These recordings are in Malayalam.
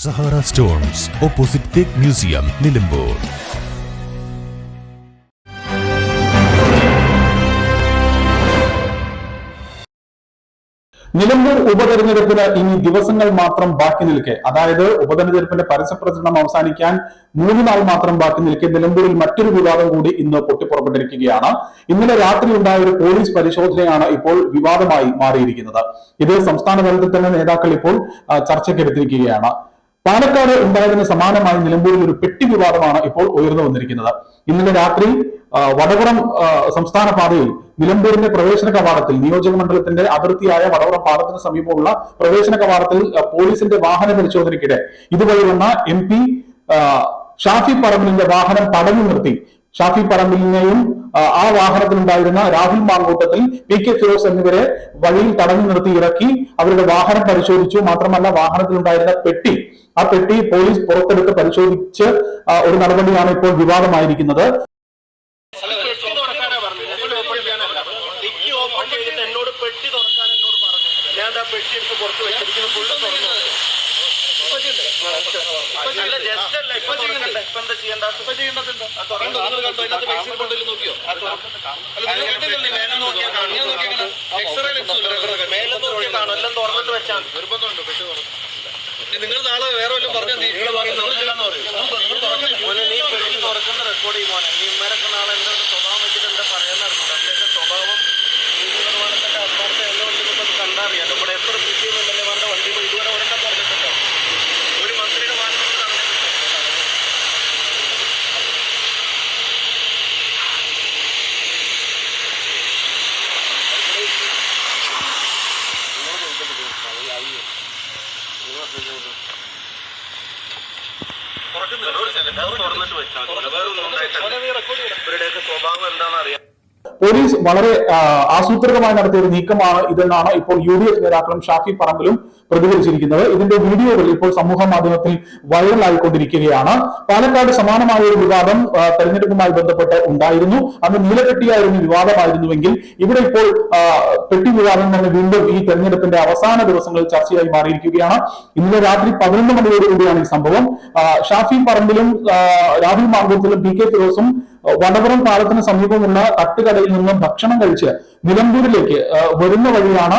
സഹാറ സ്റ്റോൺസ് ഓപ്പോസിറ്റ് തേക്ക് മ്യൂസിയം നിലമ്പൂർ. നിലമ്പൂർ ഉപതെരഞ്ഞെടുപ്പിന് ഇനി ദിവസങ്ങൾ മാത്രം ബാക്കി നിൽക്കെ. അതായത് ഉപതെരഞ്ഞെടുപ്പിന്റെ പരസ്യപ്രചരണം അവസാനിക്കാൻ മൂന്ന് നാൾ മാത്രം ബാക്കി നിൽക്കെ. നിലമ്പൂരിൽ മറ്റൊരു വിവാദം കൂടി ഇന്ന് പൊട്ടിപ്പുറപ്പെട്ടിരിക്കുകയാണ്. ഇന്നലെ രാത്രി ഉണ്ടായ ഒരു പോലീസ് പരിശോധനയാണ് ഇപ്പോൾ വിവാദമായി മാറിയിരിക്കുന്നത്. ഇത് സംസ്ഥാന തലത്തിൽ തന്നെ നേതാക്കൾ ഇപ്പോൾ ചർച്ചയ്ക്കെടുത്തിരിക്കുകയാണ്. പാലക്കാട് ഉണ്ടായതിന് സമാനമായി നിലമ്പൂരിൽ ഒരു പെട്ടി വിവാദമാണ് ഇപ്പോൾ ഉയർന്നു വന്നിരിക്കുന്നത്. ഇന്നലെ രാത്രി വടകുറം സംസ്ഥാന പാതയിൽ നിലമ്പൂരിന്റെ പ്രവേശന കവാടത്തിൽ നിയോജക മണ്ഡലത്തിന്റെ അതിർത്തിയായ വടകുറം പാലത്തിന് സമീപമുള്ള പ്രവേശന കവാടത്തിൽ പോലീസിന്റെ വാഹന പരിശോധനയ്ക്കിടെ ഇതുവഴി വന്ന എം പി ഷാഫി പറമ്പിലിന്റെ വാഹനം തടഞ്ഞു നിർത്തി. ഷാഫി പറമ്പിലിനെയും ആ, വാഹനത്തിലുണ്ടായിരുന്ന രാഹുൽ മാങ്കൂട്ടത്തിൽ പി കെ ഫിറോസ് എന്നിവരെ വഴിയിൽ തടഞ്ഞു നിർത്തി ഇറക്കി അവരുടെ വാഹനം പരിശോധിച്ചു. മാത്രമല്ല വാഹനത്തിലുണ്ടായിരുന്ന പെട്ടി ആ പെട്ടി പോലീസ് പുറത്തെടുത്ത് പരിശോധിച്ച് ഒരു നടപടിയാണ് ഇപ്പോൾ വിവാദമായിരിക്കുന്നത്. എന്നോട് പെട്ടി തുറക്കാൻ എന്നോട് പറഞ്ഞു ഞാൻ ആ പെട്ടി പുറത്ത് മേലെ കാണും. എല്ലാം തുറന്നിട്ട് വെച്ചാൽ നിങ്ങൾ നാളെ വേറെ വല്ലതും പറഞ്ഞാൽ നീ തുറക്കുന്ന റെക്കോർഡ് ചെയ്യും മോനെ. നീ ഇമ്മരൊക്കെ നാളെ എന്റെ സ്വഭാവം വെച്ചിട്ട് എന്താ പറയാനറിയില്ല തുറന്നിട്ട് വെച്ചാൽ വേറെ ഒന്നും ഉണ്ടായിട്ടില്ല. ഇവരുടെയൊക്കെ സ്വഭാവം എന്താണെന്ന് അറിയാം. പോലീസ് വളരെ ആസൂത്രിതമായി നടത്തിയ ഒരു നീക്കമാണ് ഇതെന്നാണ് ഇപ്പോൾ യു ഡി എഫ് നേതാക്കളും ഷാഫി പറമ്പിലും പ്രതികരിച്ചിരിക്കുന്നത്. ഇതിന്റെ വീഡിയോകൾ ഇപ്പോൾ സമൂഹ മാധ്യമത്തിൽ വൈറലായിക്കൊണ്ടിരിക്കുകയാണ്. പാലക്കാട് സമാനമായ ഒരു വിവാദം തെരഞ്ഞെടുപ്പുമായി ബന്ധപ്പെട്ട് ഉണ്ടായിരുന്നു. അന്ന് നീലകെട്ടിയായിരുന്നു വിവാദമായിരുന്നുവെങ്കിൽ ഇവിടെ ഇപ്പോൾ പെട്ടി വിവാദം തന്നെ വീണ്ടും ഈ തെരഞ്ഞെടുപ്പിന്റെ അവസാന ദിവസങ്ങളിൽ ചർച്ചയായി മാറിയിരിക്കുകയാണ്. ഇന്നലെ രാത്രി പതിനൊന്ന് മണിയോടുകൂടിയാണ് ഈ സംഭവം. ഷാഫി പറമ്പിലും രാഹുൽ മാർഗത്തിലും പി കെ ഫിറോസും വടവറം പാലത്തിന് സമീപമുള്ള തട്ടുകടയിൽ നിന്നും ഭക്ഷണം കഴിച്ച് നിലമ്പൂരിലേക്ക് വരുന്ന വഴിയാണ്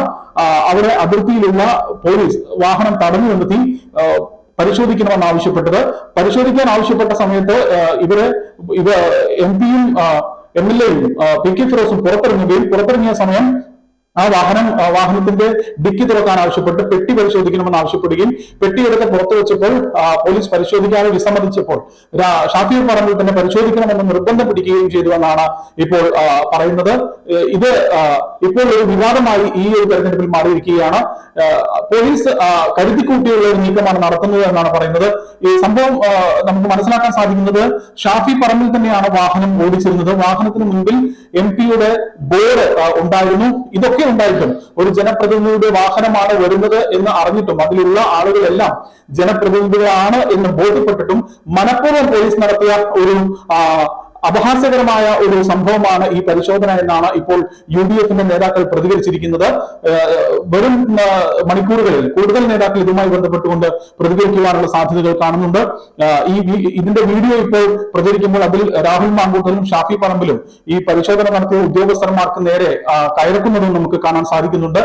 അവരെ അതിർത്തിയിലുള്ള പോലീസ് വാഹനം തടഞ്ഞു നിർത്തി പരിശോധിക്കണമെന്ന് ആവശ്യപ്പെട്ടത്. പരിശോധിക്കാൻ ആവശ്യപ്പെട്ട സമയത്ത് ഇവർ ഇവ എം പിയും എം എൽ എയും പി കെ ഫിറോസും പുറത്തിറങ്ങുകയും പുറത്തിറങ്ങിയ സമയം ആ വാഹനം വാഹനത്തിന്റെ ഡിക്കി തുറക്കാൻ ആവശ്യപ്പെട്ട് പെട്ടി പരിശോധിക്കണമെന്ന് ആവശ്യപ്പെടുകയും പെട്ടിയെടുത്ത് പുറത്തു വെച്ചപ്പോൾ പോലീസ് പരിശോധിക്കാതെ വിസമ്മതിച്ചപ്പോൾ ഷാഫി പറമ്പിൽ തന്നെ പരിശോധിക്കണമെന്ന് നിർബന്ധം പിടിക്കുകയും ചെയ്തു എന്നാണ് ഇപ്പോൾ പറയുന്നത്. ഇത് ഇപ്പോൾ ഒരു വിവാദമായി ഈ ഒരു തെരഞ്ഞെടുപ്പിൽ മാറിയിരിക്കുകയാണ്. പോലീസ് കരുതിക്കൂട്ടിയുള്ള ഒരു നീക്കമാണ് നടത്തുന്നത് എന്നാണ് പറയുന്നത്. ഈ സംഭവം നമുക്ക് മനസ്സിലാക്കാൻ സാധിക്കുന്നത് ഷാഫി പറമ്പിൽ തന്നെയാണ് വാഹനം ഓടിച്ചിരുന്നത്. വാഹനത്തിന് മുൻപിൽ എം പിയുടെ ബോർഡ് ഉണ്ടായിരുന്നു. ഇതൊക്കെ ഉണ്ടായിട്ടും ഒരു ജനപ്രതിനിധിയുടെ വാഹനമാണ് വരുന്നത് എന്ന് അറിഞ്ഞിട്ടും അതിലുള്ള ആളുകളെല്ലാം ജനപ്രതിനിധികളാണ് എന്ന് ബോധ്യപ്പെട്ടിട്ടും മനഃപൂർവം പോലീസ് നടത്തിയ ഒരു അപഹാസ്യകരമായ ഒരു സംഭവമാണ് ഈ പരിശോധന എന്നാണ് ഇപ്പോൾ യു ഡി എഫിന്റെ നേതാക്കൾ പ്രതികരിച്ചിരിക്കുന്നത്. വെറും മണിക്കൂറുകളിൽ കൂടുതൽ നേതാക്കൾ ഇതുമായി ബന്ധപ്പെട്ടുകൊണ്ട് പ്രതികരിക്കുവാനുള്ള സാധ്യതകൾ കാണുന്നുണ്ട്. ഈ ഇതിന്റെ വീഡിയോ ഇപ്പോൾ പ്രചരിക്കുമ്പോൾ അതിൽ രാഹുൽ മാങ്കൂട്ടനും ഷാഫി പറമ്പിലും ഈ പരിശോധന നടത്തിയ ഉദ്യോഗസ്ഥന്മാർക്ക് നേരെ കയറക്കുന്നതും നമുക്ക് കാണാൻ സാധിക്കുന്നുണ്ട്.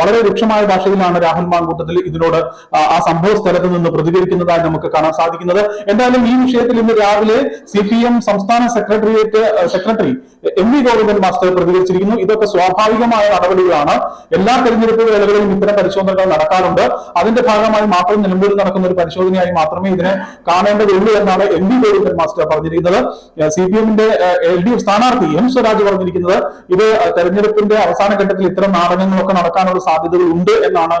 വളരെ രൂക്ഷമായ ഭാഷയിലാണ് രാഹുൽ മാങ്കൂട്ടത്തിൽ ഇതിനോട് ആ, സംഭവ സ്ഥലത്ത് നിന്ന് പ്രതികരിക്കുന്നതായി നമുക്ക് കാണാൻ സാധിക്കുന്നത്. എന്തായാലും ഈ വിഷയത്തിൽ ഇന്ന് രാവിലെ സി സംസ്ഥാന secretariat secretary M V Govindan master പ്രതികരിച്ചിരിക്കുന്നു. ഇതൊക്കെ സ്വാഭാവികമായ നടപടികളാണ്. എല്ലാ തെരഞ്ഞെടുപ്പ് വേളകളിലും ഇത്തരം പരിശോധനകൾ നടക്കാറുണ്ട്. അതിന്റെ ഭാഗമായി മാത്രം നിലമ്പൂരിൽ നടക്കുന്ന ഒരു പരിശോധനയായി മാത്രമേ ഇതിനെ കാണേണ്ടതുള്ളൂ എന്നാണ് എം വി ഗോവിന്ദൻ മാസ്റ്റർ പറഞ്ഞിരിക്കുന്നത്. സി പി എമ്മിന്റെ എൽ ഡി എഫ് സ്ഥാനാർത്ഥി എം സ്വരാജ് പറഞ്ഞിരിക്കുന്നത്. ഇത് തെരഞ്ഞെടുപ്പിന്റെ അവസാന ഘട്ടത്തിൽ ഇത്തരം നാടകങ്ങളൊക്കെ നടക്കാനുള്ള സാധ്യതകൾ ഉണ്ട് എന്നാണ്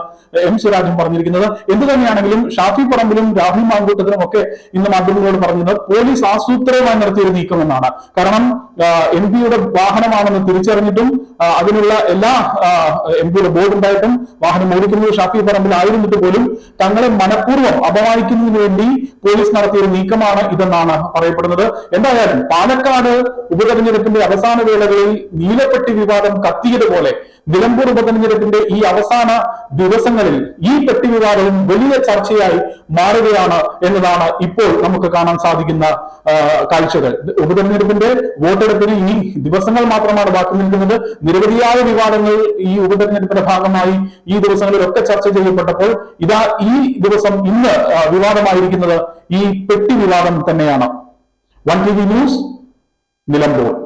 എം സ്വരാജും പറഞ്ഞിരിക്കുന്നത്. എന്ത് തന്നെയാണെങ്കിലും ഷാഫി പറമ്പിലും രാഹുൽ മാങ്കൂട്ടത്തിലും ഒക്കെ ഇന്ന് മാധ്യമങ്ങളോട് പറഞ്ഞത് പോലീസ് ആസൂത്രമായി നടത്തിയൊരു നീക്കം എന്നാണ് കാരണം എം പിയുടെ വാഹനമാണെന്ന് തിരിച്ചറിഞ്ഞിട്ടും അതിനുള്ള എല്ലാ എം പിയുടെ ബോർഡ് ഉണ്ടായിട്ടും വാഹനം ഓടിക്കുന്നത് ഷാഫി പറമ്പിലായിരുന്നിട്ട് പോലും തങ്ങളെ മനഃപൂർവം അപമാനിക്കുന്നതിന് വേണ്ടി പോലീസ് നടത്തിയ ഒരു നീക്കമാണ് ഇതെന്നാണ് പറയപ്പെടുന്നത്. എന്തായാലും പാലക്കാട് ഉപതെരഞ്ഞെടുപ്പിന്റെ അവസാന വേളകളിൽ നീലപ്പെട്ടി വിവാദം കത്തിയതുപോലെ നിലമ്പൂർ ഉപതെരഞ്ഞെടുപ്പിന്റെ ഈ അവസാന ദിവസങ്ങളിൽ ഈ പെട്ടി വിവാദവും വലിയ ചർച്ചയായി മാറുകയാണ് എന്നതാണ് ഇപ്പോൾ നമുക്ക് കാണാൻ സാധിക്കുന്ന കാഴ്ചകൾ. ഉപതെരഞ്ഞെടുപ്പിന്റെ വോട്ടെടുപ്പിന് ഇനി ദിവസങ്ങൾ മാത്രമാണ് ബാക്കി നിൽക്കുന്നത്. നിരവധിയായ വിവാദങ്ങൾ ഈ ഉപതെരഞ്ഞെടുപ്പിന്റെ ഭാഗമായി ഈ ദിവസങ്ങളിലൊക്കെ ചർച്ച ചെയ്യപ്പെട്ടപ്പോൾ ഇതാ ഈ ദിവസം ഇന്ന് വിവാദമായിരിക്കുന്നത് ഈ പെട്ടി വിവാദം തന്നെയാണ്. One T V news Nilambur.